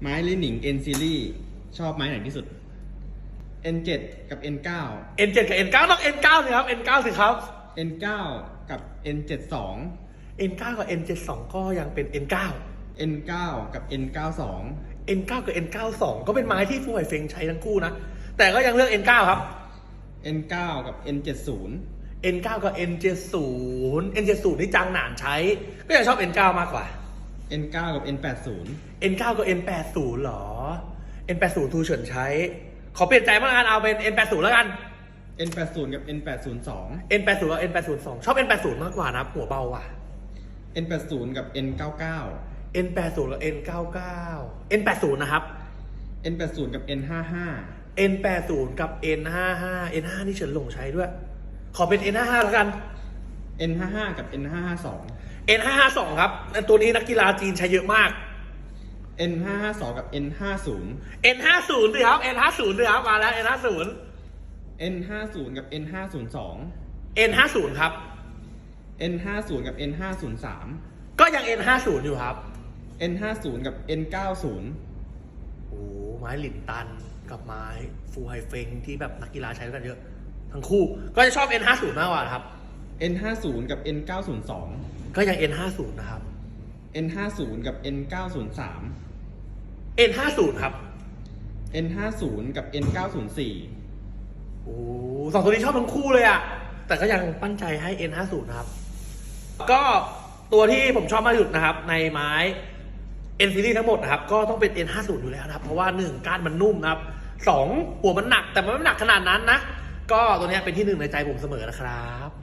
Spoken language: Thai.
ไม้ลิหนิง N series ชอบไม้ไหนที่สุด N7 กับ N9 N7 กับ N9 ต้อง N9 สิครับ N9 สิครับ N9 กับ N72 N9 กับ N72 ก็ยังเป็น N9 N9 กับ N92 N9 กับ N92 ก็เป็นไม้ที่ฟูไห่เฟงใช้ทั้งคู่นะ แต่ก็ยังเลือก N9 ครับ N9 กับ N70 N9 กับ N70 N70 นี่จางหนานใช้ ก็ยังชอบ N9 มากกว่า N9 กับ N80 N9 กับ N80 เหรอ N80 ทูเฉินใช้ ขอเปลี่ยนใจมากกันเอาเป็น N80 แล้วกัน N80 กับ N802 N80 กับ N802 ชอบ N80 มากกว่านะหัวเบาว่ะ N80 กับ N99 N80 กับ N99 N80 นะครับ N80 กับ N55 N80 กับ N55 N55 นี่เฉินหลงใช้ด้วย ขอเป็น N55 แล้วกัน N55 กับ N552 N552 ครับตัวนี้นักกีฬาจีนใช้เยอะมาก N552 กับ N50 N50 สิครับ N50 สิครับมาแล้ว N50 N50 กับ N502 N50 ครับ N50 กับ N503 ก็ยัง N50 อยู่ครับ N50 กับ N90 โอ้ไม้หลินตันกับไม้ฟูไฮเฟงที่แบบนักกีฬาใช้กันเยอะ ทั้งคู่ ก็จะชอบ N50 มากกว่าครับ N50 กับ N902 ก็ยัง N50 นะครับ N50 กับ N903 N50 ครับ N50 กับ N904 โอ้สองตัวนี้ชอบทั้งคู่เลยอะแต่ก็ยังปั้นใจให้ N50 นะครับ ก็ตัวที่ผมชอบมากที่สุดนะครับ ในไม้ N series ทั้งหมดนะครับก็ต้องเป็น N50 อยู่แล้วนะครับ เพราะว่าหนึ่งก้านมันนุ่มนะครับสองหัวมันหนักแต่มันไม่หนักขนาดนั้นนะ ก็ตัวเนี้ยเป็นที่หนึ่งในใจผมเสมอนะครับ